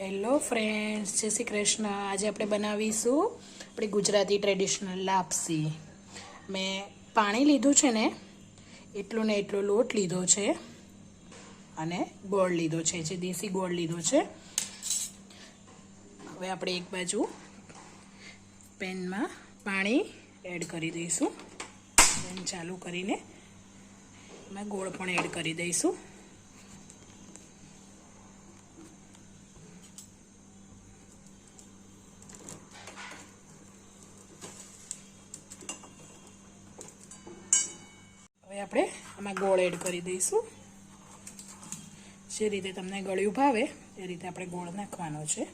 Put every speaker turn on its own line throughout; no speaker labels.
Hello friends જય શ્રી કૃષ્ણ. આજે આપણે બનાવીશું આપણી ગુજરાતી ટ્રેડિશનલ લાપસી. મેં પાણી લીધું છે ને, એટલો ને એટલો લોટ લીધો છે અને ગોળ લીધો છે, જે દેશી ગોળ લીધો છે. હવે આપણે એક બાજુ પેનમાં પાણી એડ કરી દઈશું. પેન ચાલુ કરીને એમાં ગોળ પણ એડ કરી દઈશું. આપણે આમાં ગોળ એડ કરી દઈશું. જે રીતે તમને ગળ્યું ભાવે, એ રીતે આપણે ગોળ નાખવાનો છે.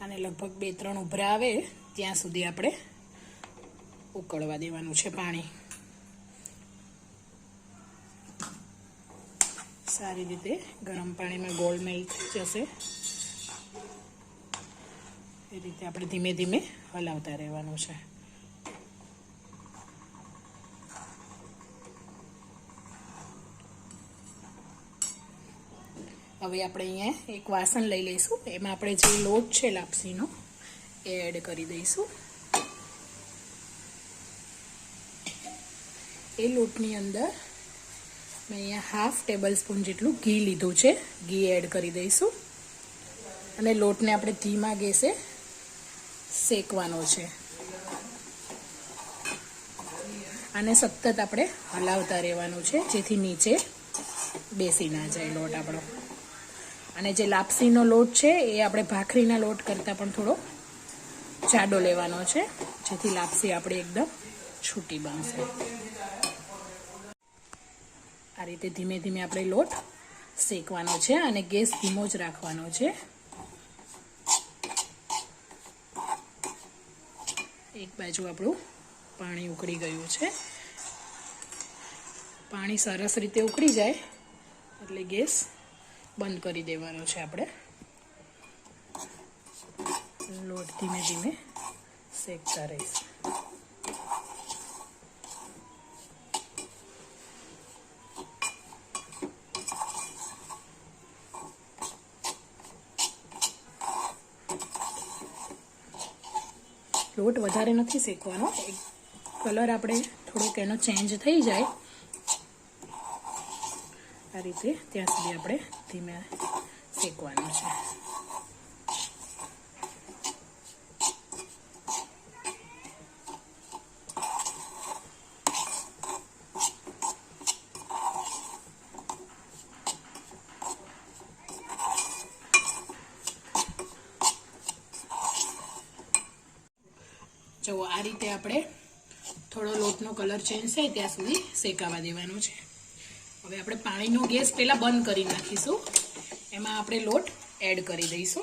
અને લગભગ બે ત્રણ ઉભરા આવે, ત્યાં સુધી આપણે ઉકળવા દેવાનું છે પાણી. સારી રીતે ગરમ પાણીમાં ગોળ મેલ્ટ થઈ જશે. એ રીતે આપણે ધીમે ધીમે હલાવતા રહેવાનું છે. હવે આપણે અહીંયા એક વાસણ લઈ લઈશું. એમાં આપણે જે લોટ છે લાપસીનો, એ એડ કરી દઈશું. એ લોટની અંદર મેં અહીંયા હાફ ટેબલ સ્પૂન જેટલું ઘી લીધું છે. ઘી એડ કરી દઈશું. અને લોટને આપણે ધીમા ગેસે શેકવાનો છે. અને સતત આપણે હલાવતા રહેવાનું છે, જેથી નીચે બેસી ના જાય લોટ આપણો. અને જે લાપસીનો લોટ છે, એ આપણે ભાખરીના લોટ કરતાં પણ થોડો જાડો લેવાનો છે, જેથી લાપસી આપણી એકદમ છૂટી બનશે. આ રીતે ધીમે ધીમે આપણે લોટ શેકવાનો છે અને ગેસ ધીમો જ રાખવાનો છે. એક બાજુ આપણું પાણી ઉકળી ગયું છે. પાણી સરસ રીતે ઉકળી જાય, એટલે ગેસ બંધ કરી દેવાનો છે આપણે. લોટ ધીમે ધીમે શેકતા રહીશું. લોટ વધારે નથી શેકવાનો. કલર આપણે થોડોક એનો ચેન્જ થઈ જાય. આ રીતે ત્યાં સુધી આપણે ધીમે શેકવાનું છે જુઓ આ રીતે આપણે થોડો લોટનો કલર ચેન્જ થાય ત્યાં સુધી શેકાવા દેવાનો છે. હવે આપણે પાણીનો ગેસ પહેલાં બંધ કરી નાખીશું. એમાં આપણે લોટ એડ કરી દઈશું.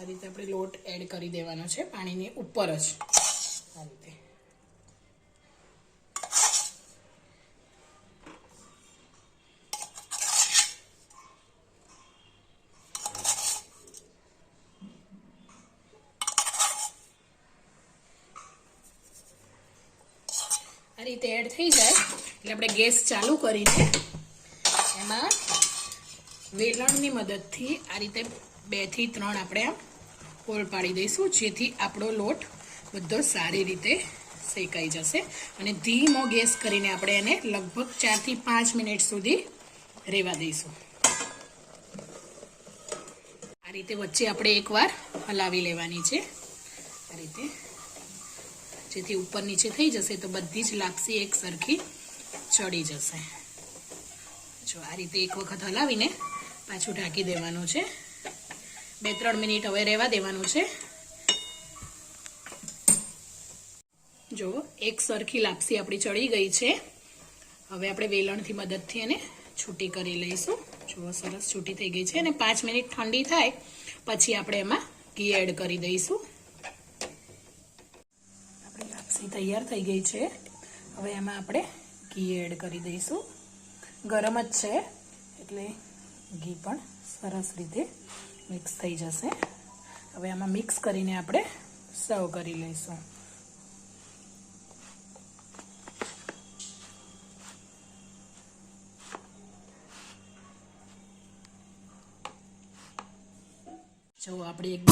આ રીતે આપણે લોટ એડ કરી દેવાનો છે પાણીની ઉપર જ. આ રીતે. આ રીતે એડ થઈ જાય. એટલે આપણે ગેસ ચાલુ કરીને એમાં વેલણની મદદથી આ રીતે બેથી ત્રણ આપણે આમ હોલ પાડી દઈશું, જેથી આપણો લોટ બધો સારી રીતે શેકાઈ જશે. અને ધીમો ગેસ કરીને આપણે એને લગભગ ચારથી પાંચ મિનિટ સુધી રહેવા દઈશું. આ રીતે વચ્ચે આપણે એકવાર હલાવી લેવાની છે. આ રીતે જેથી ઉપર નીચે થઈ જશે તો બધી જ લાપસી એક સરખી ચડી જશે. જો આ રીતે એક વખત હલાવીને પાછું ઢાંકી દેવાનું છે. બે ત્રણ મિનિટ હવે રહેવા દેવાનું છે. જો, એક સરખી લાપસી આપણી ચડી ગઈ છે. હવે આપણે વેલણથી મદદથી એને છૂટી કરી લઈશું. જુઓ સરસ છૂટી થઈ ગઈ છે અને પાંચ મિનિટ ઠંડી થાય, પછી આપણે એમાં ઘી એડ કરી દઈશું. લાપસી તૈયાર થઈ ગઈ છે. હવે એમાં આપણે ઘી એડ કરી દઈશું. ગરમ જ છે, એટલે ઘી પણ સરસ રીતે મિક્સ થઈ જશે. હવે આમાં મિક્સ કરીને આપણે સર્વ કરી લઈશું. જો આપણે એક